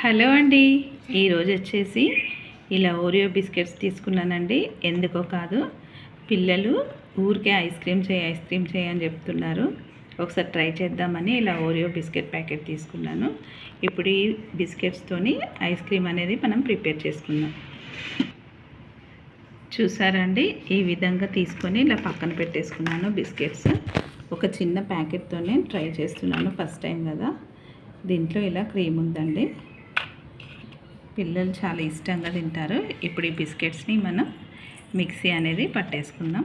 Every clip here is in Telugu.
హలో అండి. ఈరోజు వచ్చేసి ఇలా ఓరియో బిస్కెట్స్ తీసుకున్నానండి. ఎందుకో కాదు పిల్లలు ఊరికే ఐస్ క్రీమ్ చేయి ఐస్ క్రీమ్ చేయి అని చెప్తున్నారు. ఒకసారి ట్రై చేద్దామని ఇలా ఓరియో బిస్కెట్ ప్యాకెట్ తీసుకున్నాను. ఇప్పుడు ఈ బిస్కెట్స్తోని ఐస్ క్రీమ్ అనేది మనం ప్రిపేర్ చేసుకుందాం. చూసారండి ఈ విధంగా తీసుకొని ఇలా పక్కన పెట్టేసుకున్నాను బిస్కెట్స్. ఒక చిన్న ప్యాకెట్తోనే ట్రై చేస్తున్నాను ఫస్ట్ టైం కదా. దీంట్లో ఇలా క్రీమ్ ఉందండి. పిల్లలు చాలా ఇష్టంగా తింటారు. ఇప్పుడు ఈ బిస్కెట్స్ని మనం మిక్సీ అనేది పట్టేసుకుందాం.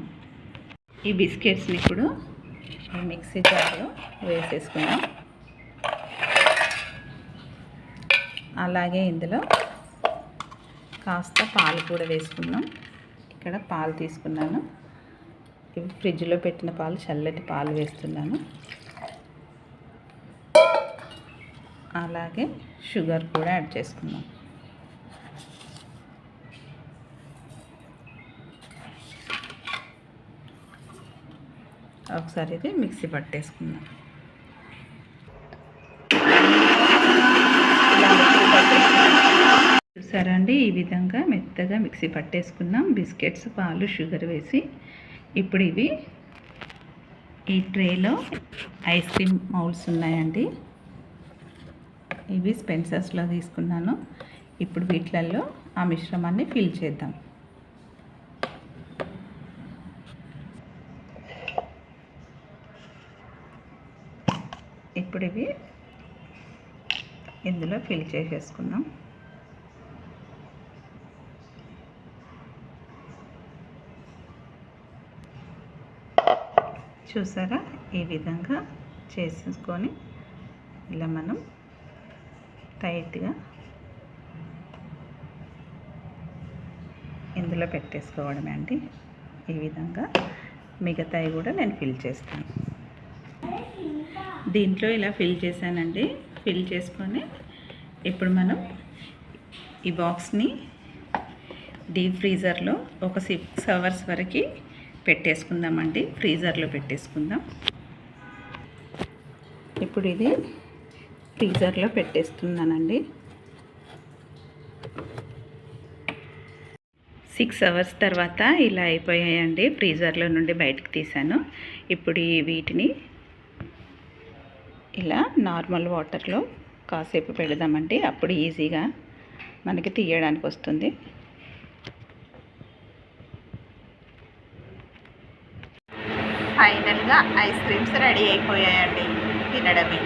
ఈ బిస్కెట్స్ని ఇప్పుడు ఈ మిక్సీ జార్లో వేసేసుకుందాం. అలాగే ఇందులో కాస్త పాలు కూడా వేసుకుందాం. ఇక్కడ పాలు తీసుకున్నాను. ఇవి ఫ్రిడ్జ్లో పెట్టిన పాలు చల్లటి పాలు వేస్తున్నాను. అలాగే షుగర్ కూడా యాడ్ చేసుకుందాం. ఒకసారి ఇది మిక్సీ పట్టేసుకుందాం. చూసారా అండి? ఈ విధంగా మెత్తగా మిక్సీ పట్టేసుకున్నాం బిస్కెట్స్ పాలు షుగర్ వేసి. ఇప్పుడు ఇవి ఈ ట్రేలో ఐస్ క్రీమ్ మౌల్స్ ఉన్నాయండి. ఇవి స్పెన్సర్స్లో తీసుకున్నాను. ఇప్పుడు వీటిలలో ఆ మిశ్రమాన్ని ఫిల్ చేద్దాం. ఇప్పుడు ఇవి ఇందులో ఫిల్ చేసేసుకుందాం. చూసారా? ఈ విధంగా చేసుకొని ఇలా మనం టైట్గా ఇందులో పెట్టేసుకోవడమే అండి. ఈ విధంగా మిగతాయి కూడా నేను ఫిల్ చేస్తాను. దీంట్లో ఇలా ఫిల్ చేశానండి. ఫిల్ చేసుకొని ఇప్పుడు మనం ఈ బాక్స్ని డీప్ ఫ్రీజర్లో ఒక సిక్స్ అవర్స్ వరకు పెట్టేసుకుందామండి. ఫ్రీజర్లో పెట్టేసుకుందాం. ఇప్పుడు ఇది ఫ్రీజర్లో పెట్టేస్తున్నానండి. సిక్స్ అవర్స్ తర్వాత ఇలా అయిపోయాయండి. ఫ్రీజర్లో నుండి బయటకు తీసాను ఇప్పుడు ఈ వీటిని ఇలా నార్మల్ వాటర్లో కాసేపు పెడదామండి అప్పుడు ఈజీగా మనకి తీయడానికి వస్తుంది. ఫైనల్గా ఐస్ క్రీమ్స్ రెడీ అయిపోయాయండి. తినడమే.